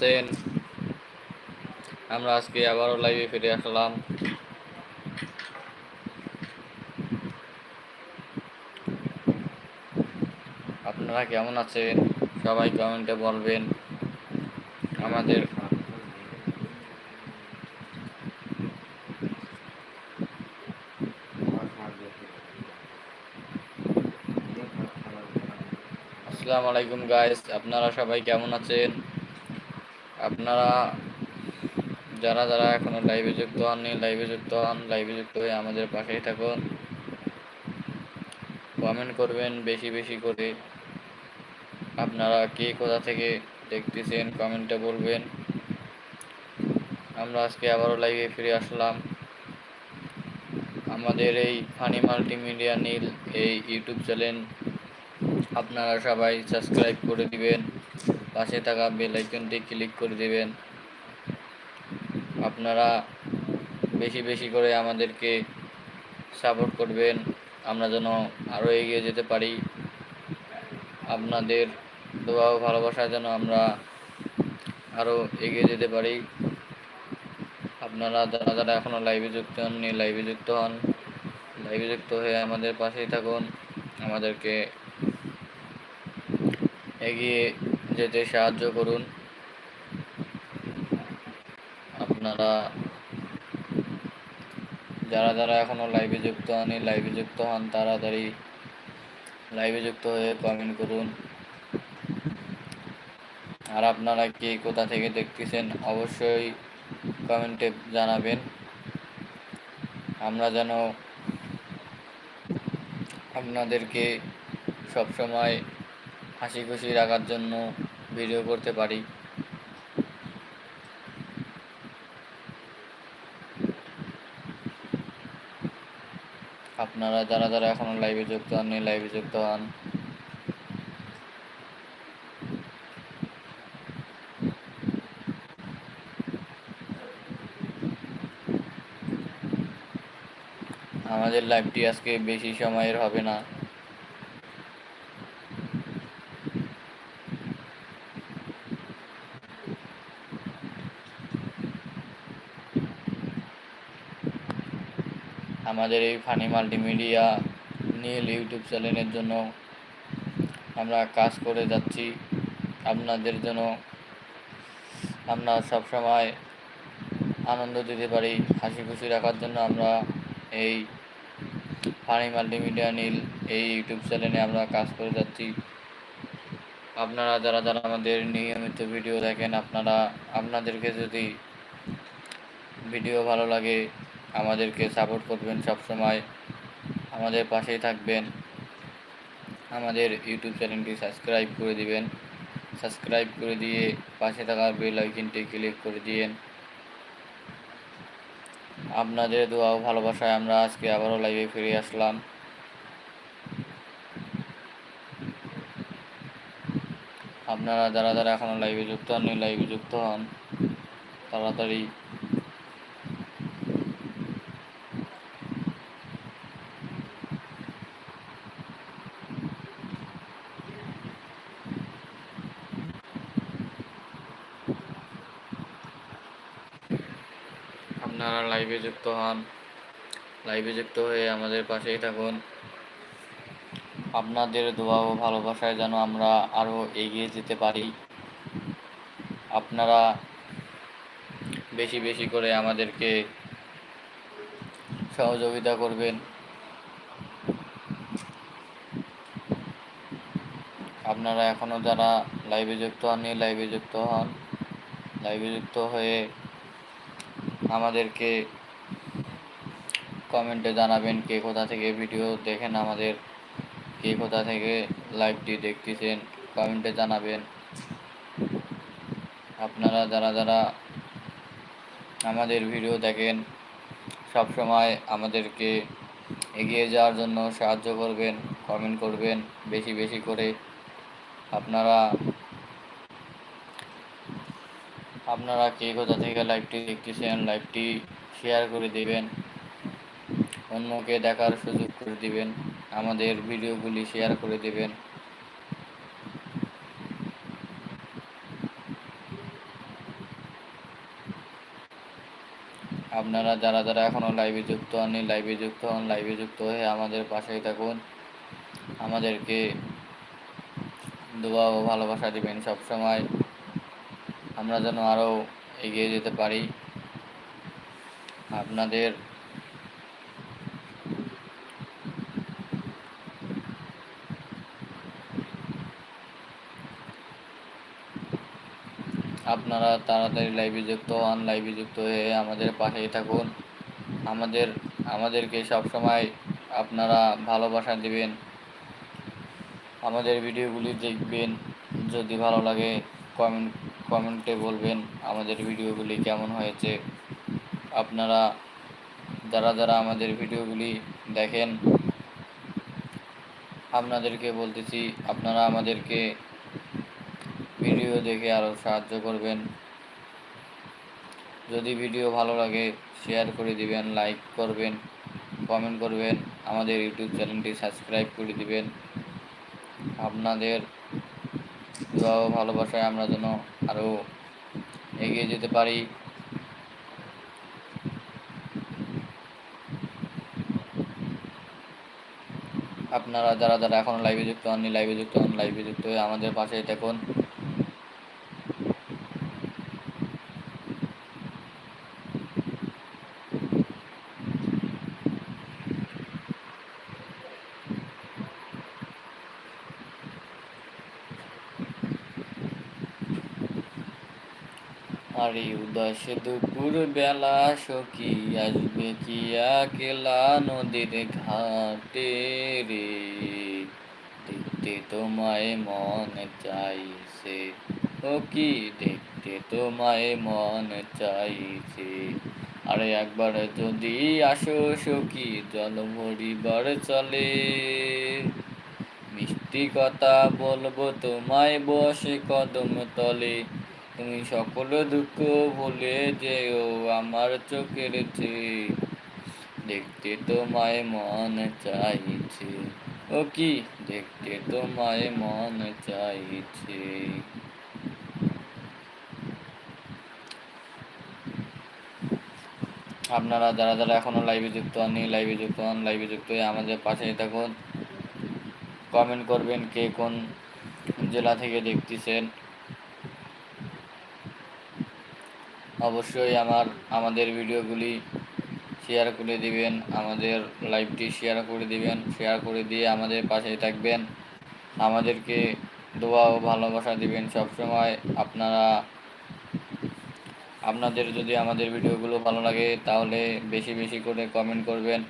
আছেন আমরা আজকে আবারও লাইভে ফিরে আসলাম। আপনারা কেমন আছেন? সবাই কমেন্টে বলবেন। আমাদের আসসালামু আলাইকুম গাইস আপনারা সবাই কেমন আছেন? আপনারা যারা যারা এখনও লাইভে যুক্ত হননি লাইভে যুক্ত হন লাইভে যুক্ত হয়ে আমাদের পাশেই থাকুন। কমেন্ট করবেন, বেশি বেশি করে। আপনারা কে কোথা থেকে দেখতেছেন কমেন্টে বলবেন। আমরা আজকে আবারও লাইভে ফিরে আসলাম। আমাদের এই ফানি মাল্টিমিডিয়া নীল এই ইউটিউব চ্যানেল আপনারা সবাই সাবস্ক্রাইব করে দিবেন। পাশে থাকা বেল আইকনটি ক্লিক করে দিবেন। আপনারা বেশি বেশি করে আমাদেরকে সাপোর্ট করবেন। আমরা যেন আরও এগিয়ে যেতে পারি। আপনাদের দোয়া ও ভালোবাসায় যেন আমরা আরও এগিয়ে যেতে পারি। আপনারা যারা যারা এখনও লাইভে যুক্ত হননি লাইভে যুক্ত হন। লাইভে যুক্ত হয়ে আমাদের পাশেই থাকুন। আমাদেরকে এগিয়ে যেতে সাহায্য করুন। আপনারা যারা যারা এখনও লাইভে যুক্ত হননি লাইভে যুক্ত হন, তাড়াতাড়ি লাইভে যুক্ত হয়ে কমেন্ট করুন। আর আপনারা কে কোথা থেকে দেখতেছেন, অবশ্যই কমেন্টে জানাবেন। আমরা যেন আপনাদেরকে সবসময় হাসি খুশি রাখার জন্য ভিডিও করতে পারি। আপনারা যারা যারা এখনও লাইভে যুক্ত হননি লাইভে যুক্ত হন। আমাদের লাইভটি আজকে বেশি সময়ের হবে না। আমাদের এই ফানি মাল্টিমিডিয়া নীল ইউটিউব চ্যানেলের জন্য আমরা কাজ করে যাচ্ছি। আপনাদের জন্য আমরা সবসময় আনন্দ দিতে পারি, হাসি খুশি রাখার জন্য আমরা এই ফানি মাল্টিমিডিয়া নীল এই ইউটিউব চ্যানেলে আমরা কাজ করে যাচ্ছি। আপনারা যারা যারা আমাদের নিয়মিত ভিডিও দেখেন, আপনারা, আপনাদেরকে যদি ভিডিও ভালো লাগে আমাদেরকে সাপোর্ট করবেন সব সময় আমাদের পাশেই থাকবেন। আমাদের ইউটিউব চ্যানেলটি সাবস্ক্রাইব করে দিবেন। সাবস্ক্রাইব করে দিয়ে পাশে থাকা বেল আইকনটি ক্লিক করে দিয়েন। আপনাদের দোয়া ও ভালোবাসায় আমরা আজকে আবারও লাইভে ফিরে আসলাম। আপনারা যারা যারা এখনও লাইভে যুক্ত হননি লাইভে যুক্ত হন। তাড়াতাড়ি আপনারা লাইভে যুক্ত হন। লাইভে যুক্ত হয়ে আমাদের পাশেই থাকুন। আপনাদের দোয়া ও ভালোবাসায় যেন আমরা আরও এগিয়ে যেতে পারি। আপনারা বেশি বেশি করে আমাদেরকে সহযোগিতা করবেন। আপনারা এখনও যারা লাইভে যুক্ত হননি লাইভে যুক্ত হন। লাইভে যুক্ত হয়ে আমাদেরকে কমেন্টে জানাবেন কে কোথা থেকে ভিডিও দেখেন আমাদের, কে কোথা থেকে লাইভটি দেখতেছেন, কমেন্টে জানাবেন। আপনারা যারা যারা আমাদের ভিডিও দেখেন, সব সময় আমাদেরকে এগিয়ে যাওয়ার জন্য সাহায্য করবেন, কমেন্ট করবেন, বেশি বেশি করে। আপনারা আপনারা কে কোথা থেকে লাইভটি দেখতেছেন? লাইভটি শেয়ার করে দেবেন। অন্যকে দেখার সুযোগ করে দেবেন। আমাদের ভিডিওগুলি শেয়ার করে দেবেন। আপনারা যারা যারা এখনও লাইভে যুক্ত হননি লাইভে যুক্ত হন লাইভে যুক্ত হয়ে আমাদের পাশেই থাকুন। আমাদেরকে দোয়া ও ভালোবাসা দেবেন সবসময়। আমরা যেন আরও এগিয়ে যেতে পারি। আপনাদের আপনারা তাড়াতাড়ি লাইভে যুক্ত হন লাইভে যুক্ত হয়ে আমাদের পাশেই থাকুন। আমাদের, আমাদেরকে সবসময় আপনারা ভালোবাসা দিবেন। আমাদের ভিডিওগুলি দেখবেন। যদি ভালো লাগে কমেন্ট কমেন্টে বলবেন আমাদের ভিডিওগুলি কেমন হয়েছে। আপনারা যারা যারা আমাদের ভিডিওগুলি দেখেন, আপনাদেরকে বলতেছি, আপনারা আমাদেরকে ভিডিও দেখে আরও সাহায্য করবেন। যদি ভিডিও ভালো লাগে শেয়ার করে দিবেন লাইক করবেন কমেন্ট করবেন, আমাদের ইউটিউব চ্যানেলটি সাবস্ক্রাইব করে দিবেন। আপনাদের দোয়া ও ভালোবাসায় আমরা যেন আরও এগিয়ে যেতে পারি। আপনারা যারা যারা এখন লাইভে যুক্ত হননি লাইভে যুক্ত হন লাইভে যুক্ত হয়ে আমাদের পাশে থাকুন। আরে উদাস দুপুর বেলা সখী আসবে কি একলা নদীর ঘাটে রে? দেখতে তোমায় মন চাইছে। ও কি দেখতে তোমায় মন চাইছে? আরে একবার যদি আসো সখী, জল ভরিবার চলে। মিষ্টি কথা বলব তোমায় বসে কদম তলে। তুমি সকল দুঃখ ভুলে যেও আমার চোখের চেয়ে দেখতে তোমায় মন চাইছে। ও কি? দেখতে তোমায় মন চাইছে। আপনারা যারা যারা এখনও লাইভে যুক্ত হননি লাইভে যুক্ত হন লাইভে যুক্ত হয়ে আমাদের পাশেই থাকুন। কমেন্ট করবেন কে কোন জেলা থেকে দেখতেছেন। অবশ্যই আমার, আমাদের ভিডিওগুলি শেয়ার করে দিবেন, আমাদের লাইভটি শেয়ার করে দিবেন শেয়ার করে দিয়ে আমাদের পাশেই থাকবেন। আমাদেরকে দোয়া ও ভালোবাসা দিবেন সবসময়। আপনারা, আপনাদের যদি আমাদের ভিডিওগুলো ভালো লাগে, তাহলে বেশি বেশি করে কমেন্ট করবেন।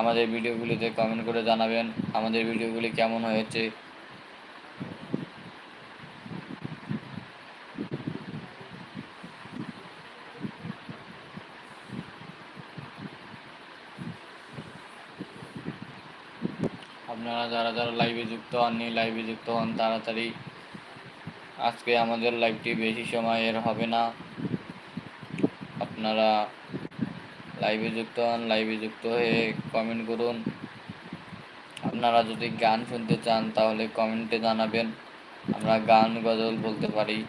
আমাদের ভিডিওগুলিতে কমেন্ট করে জানাবেন, আমাদের ভিডিওগুলি কেমন হয়েছে আপনারা যারা যারা লাইভে যুক্ত হননি লাইভে যুক্ত হন, তাড়াতাড়ি আজকে আমাদের লাইভটি বেশি সময়ের হবে না। আপনারা লাইভে যুক্ত হন লাইভে যুক্ত হয়ে কমেন্ট করুন। আপনারা যদি গান শুনতে চান, তাহলে কমেন্টে জানাবেন। আমরা গান গজল বলতে পারি।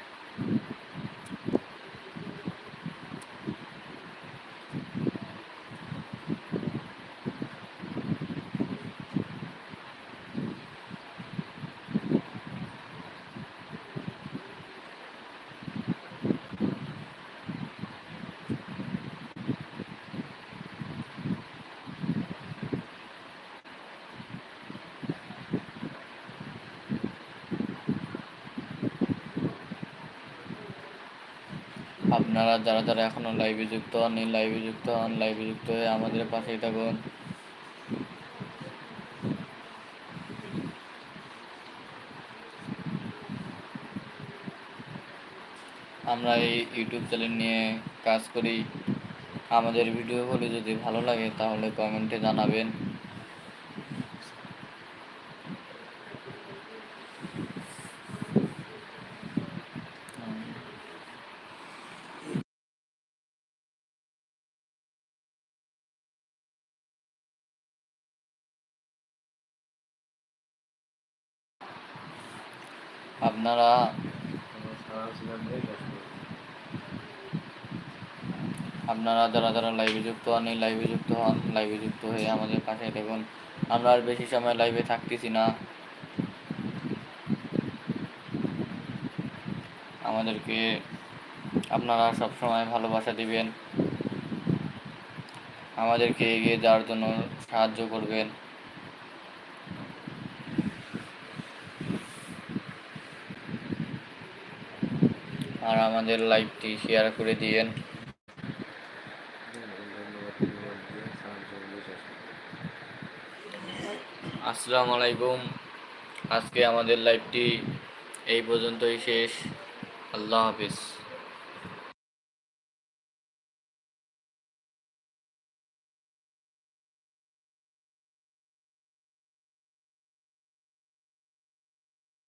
আপনারা যারা যারা এখনও লাইভে যুক্ত হন লাইভে যুক্ত হন লাইভে যুক্ত হয়ে আমাদের পাশেই থাকুন। আমরা এই ইউটিউব চ্যানেল নিয়ে কাজ করি। আমাদের ভিডিওগুলি যদি ভালো লাগে তাহলে কমেন্টে জানাবেন। আপনারা আপনারা যারা যারা লাইভে যুক্ত হন, এই লাইভে যুক্ত হন লাইভে যুক্ত হয়ে আমাদের পাশে দেখুন। আমরা আর বেশি সময় লাইভে থাকতেছি না। আমাদেরকে আপনারা সব সময় ভালোবাসা দিবেন। আমাদেরকে এগিয়ে যাওয়ার জন্য সাহায্য করবেন আর আমাদের লাইভটি শেয়ার করে দিয়েন। আসসালামু আলাইকুম। আজকে আমাদের লাইভটি এই পর্যন্তই শেষ। আল্লাহ হাফিজ।